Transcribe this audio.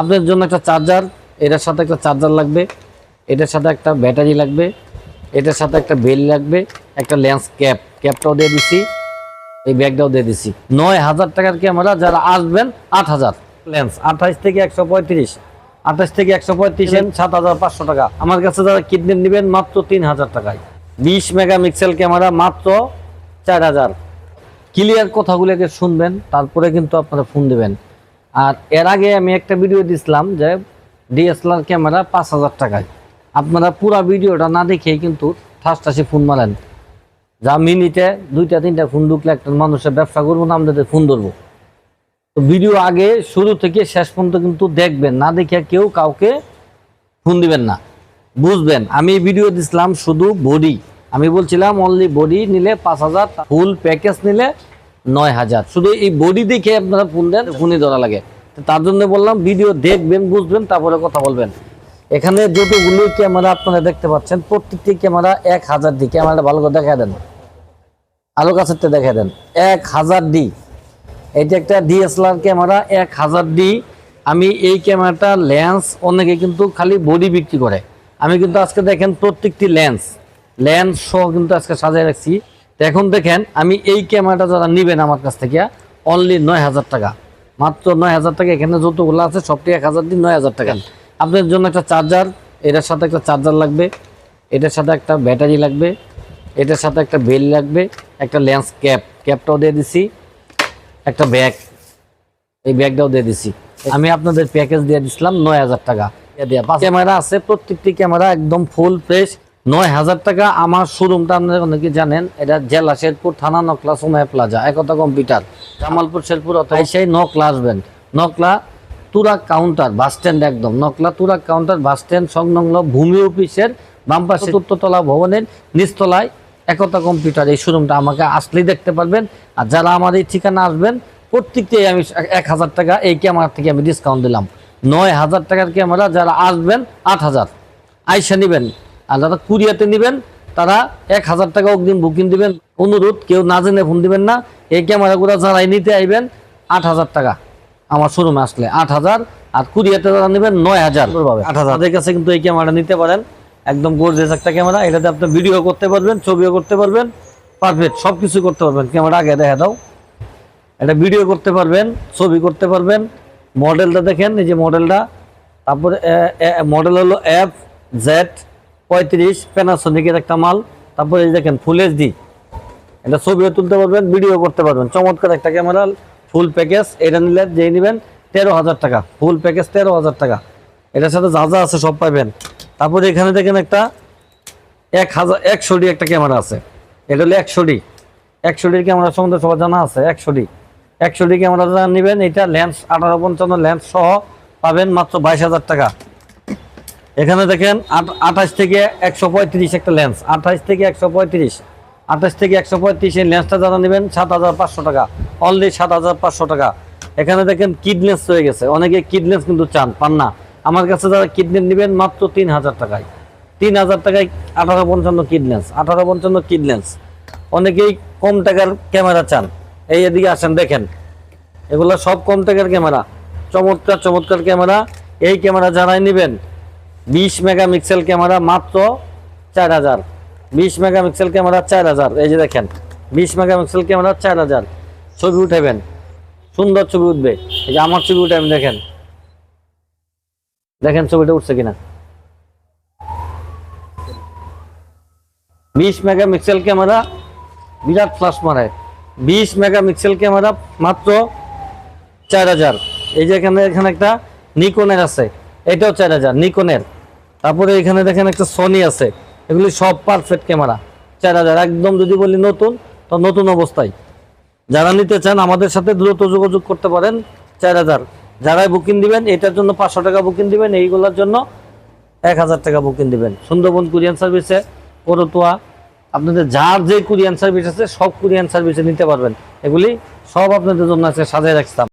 আপনার জন্য একটা চার্জার এটার সাথে একটা চার্জার লাগবে, এটার সাথে একটা ব্যাটারি লাগবে, এটার সাথে একটা বেল লাগবে, একটা লেন্স ক্যাপ ক্যাপটাও দিয়ে দিছি, এই ব্যাগটাও দিয়ে দিছি। নয় হাজার টাকার ক্যামেরা যারা আসবেন, আট হাজার লেন্স আঠাইশ থেকে একশো পঁয়ত্রিশ, আঠাশ থেকে একশো পঁয়ত্রিশ সাত হাজার পাঁচশো টাকা। আমার কাছে যারা কিডনি নেবেন, মাত্র তিন হাজার টাকায়। বিশ মেগাপিক্সেল ক্যামেরা, মাত্র চার হাজার। ক্লিয়ার কথাগুলোকে শুনবেন, তারপরে কিন্তু আপনারা ফোন দেবেন। আর এর আগে আমি একটা ভিডিও দিছিলাম যে ডিএসএলআর ক্যামেরা পাঁচ হাজার টাকায়। আপনারা পুরো ভিডিওটা না দেখেই কিন্তু ঠাস ঠাসে ফোন মারেন। যা মিনিটে দুইটা, তিনটা ফোন ঢুকলে একটা মানুষের ব্যবসা করব না, আমাদের ফোন ধরবো। তো ভিডিও আগে শুরু থেকে শেষ পর্যন্ত কিন্তু দেখবেন, না দেখে কেউ কাউকে ফোন দিবেন না। বুঝবেন, আমি ভিডিও দিছিলাম শুধু বডি আমি বলছিলাম অনলি বডি নিলে পাঁচ হাজার ফুল প্যাকেজ নিলে নয় হাজার। শুধু এই বডি দেখে আপনারা ফোন দেন ফোনই ধরা লাগে। তার জন্য বললাম ভিডিও দেখবেন, বুঝবেন, তারপরে কথা বলবেন। এখানে যতগুলো ক্যামেরা আপনারা দেখতে পাচ্ছেন, প্রত্যেকটি ক্যামেরা এক হাজার ডি ক্যামেরাটা ভালো করে দেখা দেন। আলো কাছেরটা দেখা দেন। এক হাজার ডি এটা একটা ডিএসএলআর ক্যামেরা এক হাজার ডি আমি এই ক্যামেরাটা লেন্স অনেকে কিন্তু খালি বডি বিক্রি করে। আমি কিন্তু আজকে দেখেন প্রত্যেকটি লেন্স লেন্স সহ কিন্তু আজকে সাজায় রাখছি। তো এখন দেখেন আমি এই ক্যামেরাটা যারা নেবেন আমার কাছ থেকে অনলি নয় হাজার টাকা। মাত্র নয় হাজার টাকা এখানে যতগুলো আছে সবটি এক হাজার দিন নয় হাজার টাকা। আপনার জন্য একটা চার্জার এটার সাথে একটা চার্জার লাগবে এটার সাথে একটা ব্যাটারি লাগবে এটার সাথে একটা বেল লাগবে একটা লেন্স ক্যাপ ক্যাপটাও দিয়ে দিছি একটা ব্যাগ এই ব্যাগটাও দিয়ে দিছি। আমি আপনাদের প্যাকেজ দিয়ে দিছিলাম নয় হাজার টাকা। পাঁচ ক্যামেরা আছে প্রত্যেকটি ক্যামেরা একদম ফুল ফ্রেশ নয় হাজার টাকা আমার শোরুমটা আপনারা অনেকে জানেন এটা জেলা শেরপুর থানা নকলা সোমায় প্লাজা একতা কম্পিউটার। জামালপুর শেরপুর অথবা সেই নকলা আসবেন। Nakla Turag counter bus stand একদম। Nakla Turag counter bus stand সংলগ্ন ভূমি অফিসের বাম পাশে চতুর্থতলা ভবনের নিচতলায় একতা কম্পিউটার। এই শোরুমটা আমাকে আসলেই দেখতে পারবেন। আর যারা আমার এই ঠিকানা আসবেন প্রত্যেকটি আমি এক হাজার টাকা এই ক্যামেরা থেকে আমি ডিসকাউন্ট দিলাম। নয় হাজার টাকার ক্যামেরা যারা আসবেন আট হাজার। আইসা নেবেন। আর যারা কুরিয়াতে নেবেন তারা এক হাজার টাকা অগ্রিম বুকিং দিবেন। অনুরোধ কেউ না জেনে ফোন দিবেন না। এই ক্যামেরাগুলো যারাই নিতে আইবেন আট হাজার টাকা। আমার শোরুমে আসলে আট হাজার আর কুরিয়াতে যারা নেবেন নয় হাজার। আট হাজার। তাদের কাছে কিন্তু এই ক্যামেরা নিতে পারেন। একদম গোর্জেস একটা ক্যামেরা। এটাতে আপনি ভিডিও করতে পারবেন ছবিও করতে পারবেন। পারফেক্ট সব কিছু করতে পারবেন। ক্যামেরা আগে দেখা দাও। এটা ভিডিও করতে পারবেন ছবি করতে পারবেন। মডেলটা দেখেন এই যে মডেলটা। তারপরে মডেল হলো এফ জেড পঁয়ত্রিশ প্যানাসোনিকের একটা মাল। তারপরে এই দেখেন ফুল এইচডি এটা ছবিও তুলতে পারবেন, ভিডিও করতে পারবেন। চমৎকার একটা ক্যামেরা ফুল প্যাকেজ এটা নিলে যেই নেবেন তেরো হাজার টাকা। ফুল প্যাকেজ তেরো হাজার টাকা। এটার সাথে যা যা আছে সব পাবেন। তারপরে এখানে দেখেন একটা এক হাজার, একশো ডি একটা ক্যামেরা আছে। এটা হলো একশো ডি। একশো ডির ক্যামেরা সম্বন্ধে সবার জানা আছে, একশো ডি। একশো ডি ক্যামেরা যারা নেবেন, এটা লেন্স আঠারো পঞ্চান্ন লেন্স সহ পাবেন মাত্র বাইশ হাজার টাকা। এখানে দেখেন আঠাশ থেকে একশো পঁয়ত্রিশ একটা লেন্স আঠাশ থেকে একশো পঁয়ত্রিশ। আঠাশ থেকে একশো পঁয়ত্রিশ এই লেন্সটা যারা নেবেন, সাত হাজার পাঁচশো টাকা। অনলি সাত হাজার পাঁচশো টাকা। এখানে দেখেন কিডনেস হয়ে গেছে। অনেকে কিডনেস কিন্তু চান, পান না। আমার কাছে যারা কিডনেস নেবেন, মাত্র তিন হাজার টাকায়। তিন হাজার টাকায় আঠারো পঞ্চান্ন কিডনেস আঠারো পঞ্চান্ন কিডনেস অনেকেই কম টাকার ক্যামেরা চান। এই এদিকে আসেন, দেখেন। এগুলো সব কম টাকার ক্যামেরা চমৎকার চমৎকার ক্যামেরা এই ক্যামেরা যারাই নেবেন বিশ মেগাপিক্সেল ক্যামেরা মাত্র চার হাজার। বিশ মেগাপিক্সেল ক্যামেরা চার হাজার। এই যে দেখেন, বিশ মেগাপিক্সেল ক্যামেরা চার হাজার। ছবি উঠাবেন সুন্দর ছবি উঠবে। এই যে আমার ছবি উঠাবেন দেখেন। দেখেন ছবিটা উঠছে কিনা। বিশ মেগাপিক্সেল ক্যামেরা বিরাট ফ্লাশ মারে বিশ মেগাপিক্সেল ক্যামেরা মাত্র চার হাজার। এই যে এখানে এখানে একটা নিকনের আছে। এটাও চার হাজার, নিকনের। তারপরে এখানে দেখেন একটা সনি আছে। এগুলি সব পারফেক্ট ক্যামেরা চার হাজার, একদম যদি বলি নতুন, তো নতুন অবস্থায়। যারা নিতে চান আমাদের সাথে দ্রুত যোগাযোগ করতে পারেন, চার হাজার। যারাই বুকিং দিবেন, এটার জন্য পাঁচশো টাকা বুকিং দিবেন, এইগুলোর জন্য এক হাজার টাকা বুকিং দিবেন। সুন্দরবন কুরিয়ান সার্ভিসে করতুয়া, আপনাদের যার যে কুরিয়ান সার্ভিস আছে, সব কুরিয়ান সার্ভিসে নিতে পারবেন। এগুলি সব আপনাদের জন্য আছে সাজায় রাখতাম